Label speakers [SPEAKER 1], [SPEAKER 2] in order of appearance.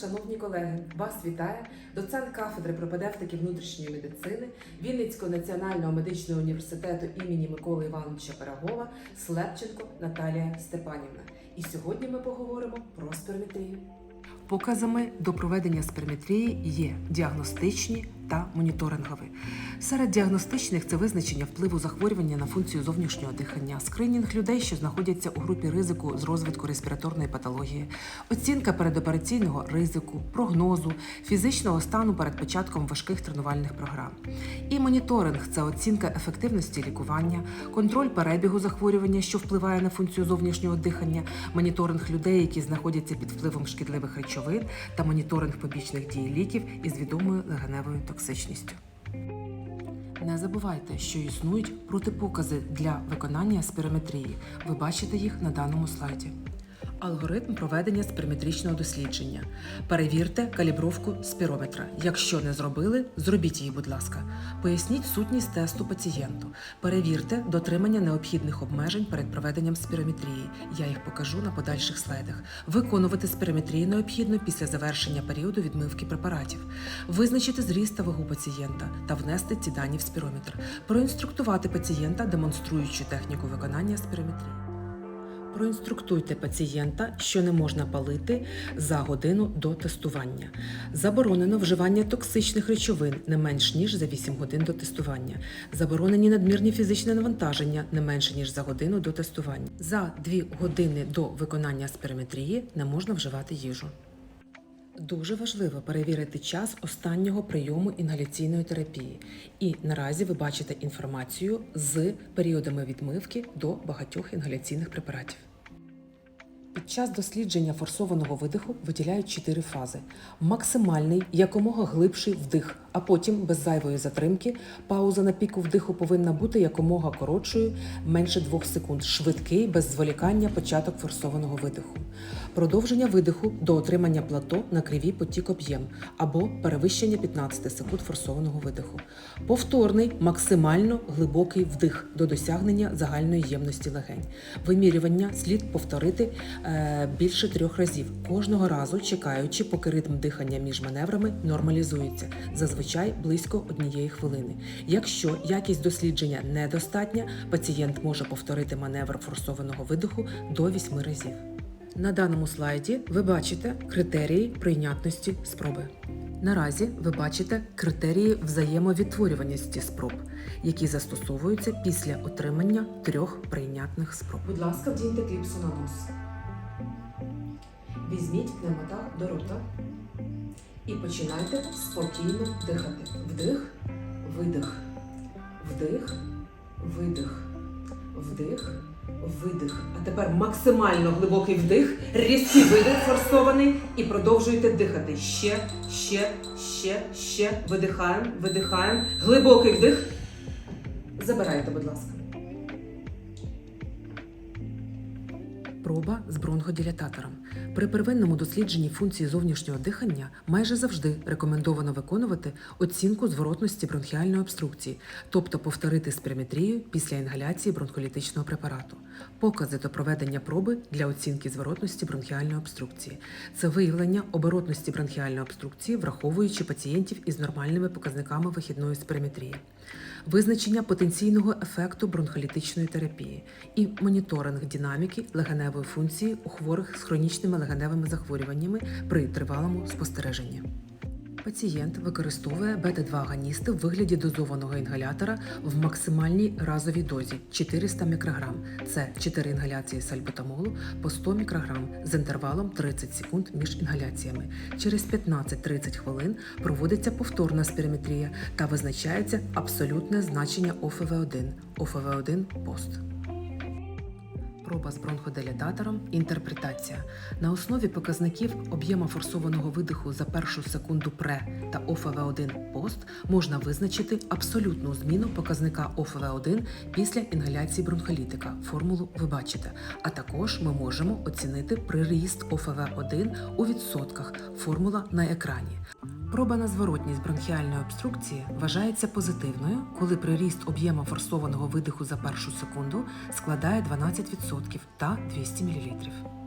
[SPEAKER 1] шановні колеги, вас вітає доцент кафедри пропедевтики внутрішньої медицини Вінницького національного медичного університету імені Миколи Івановича Пирогова Слепченко Наталія Степанівна. І сьогодні ми поговоримо про сперметрію. Показами до проведення сперметрії є діагностичні та моніторингові. Серед діагностичних це визначення впливу захворювання на функцію зовнішнього дихання, скринінг людей, що знаходяться у групі ризику з розвитку респіраторної патології, оцінка передопераційного ризику, прогнозу, фізичного стану перед початком важких тренувальних програм. І моніторинг це оцінка ефективності лікування, контроль перебігу захворювання, що впливає на функцію зовнішнього дихання, моніторинг людей, які знаходяться під впливом шкідливих речовин, та моніторинг побічних дій ліків із відомою легеневою токсичністю. Не забувайте, що існують протипокази для виконання спірометрії. Ви бачите їх на даному слайді. Алгоритм проведення спірометричного дослідження. Перевірте калібровку спірометра. Якщо не зробили, зробіть її, будь ласка. Поясніть сутність тесту пацієнту. Перевірте дотримання необхідних обмежень перед проведенням спірометрії. Я їх покажу на подальших слайдах. Виконувати спірометрію необхідно після завершення періоду відмивки препаратів. Визначити зріст та вагу пацієнта та внести ці дані в спірометр. Проінструктувати пацієнта, демонструючи техніку виконання спірометрії. Проінструктуйте пацієнта, що не можна палити за годину до тестування. Заборонено вживання токсичних речовин не менш ніж за 8 годин до тестування. Заборонені надмірні фізичні навантаження не менше ніж за годину до тестування. За 2 години до виконання спірометрії не можна вживати їжу. Дуже важливо перевірити час останнього прийому інгаляційної терапії. І наразі ви бачите інформацію з періодами відмивки до багатьох інгаляційних препаратів. Під час дослідження форсованого видиху виділяють чотири фази: максимальний, якомога глибший вдих, а потім без зайвої затримки. Пауза на піку вдиху повинна бути якомога коротшою, менше 2 секунд. Швидкий, без зволікання, початок форсованого видиху. Продовження видиху до отримання плато на кривій потік об'єм або перевищення 15 секунд форсованого видиху. Повторний, максимально глибокий вдих до досягнення загальної ємності легень. Вимірювання слід повторити е, більше трьох разів, кожного разу чекаючи, поки ритм дихання між маневрами нормалізується, зазвичай близько однієї хвилини. Якщо якість дослідження недостатня, пацієнт може повторити маневр форсованого видиху до 8 разів. На даному слайді ви бачите критерії прийнятності спроби. Наразі ви бачите критерії взаємовідтворюваності спроб, які застосовуються після отримання трьох прийнятних спроб. Будь ласка, вдіньте кліпсу на нос. Візьміть пневмотак до рота і починайте спокійно дихати. Вдих, видих, вдих, видих, вдих, видих. А тепер максимально глибокий вдих, різкий видих форсований і продовжуйте дихати. Ще, ще, ще, ще. Видихаємо, видихаємо. Глибокий вдих. Забирайте, будь ласка. Проба з бронходилататором. При первинному дослідженні функції зовнішнього дихання майже завжди рекомендовано виконувати оцінку зворотності бронхіальної обструкції, тобто повторити спірометрію після інгаляції бронхолітичного препарату. Покази до проведення проби для оцінки зворотності бронхіальної обструкції. Це виявлення оборотності бронхіальної обструкції, враховуючи пацієнтів із нормальними показниками вихідної спірометрії визначення потенційного ефекту бронхолітичної терапії і моніторинг динаміки легеневої функції у хворих з хронічними легеневими захворюваннями при тривалому спостереженні. Пацієнт використовує бета-2-агоністи в вигляді дозованого інгалятора в максимальній разовій дозі 400 мікрограм. Це 4 інгаляції сальбутамолу по 100 мікрограм з інтервалом 30 секунд між інгаляціями. Через 15-30 хвилин проводиться повторна спірометрія та визначається абсолютне значення ОФВ1 ОФВ1 пост. Проба з бронходилататором інтерпретація на основі показників об'єма форсованого видиху за першу секунду пре та ОФВ1 пост можна визначити абсолютну зміну показника ОФВ1 після інгаляції бронхолітика. Формулу ви бачите. А також ми можемо оцінити приріст ОФВ1 у відсотках. Формула на екрані. Проба на зворотність бронхіальної обструкції вважається позитивною, коли приріст об'єму форсованого видиху за першу секунду складає 12% та 200 мл.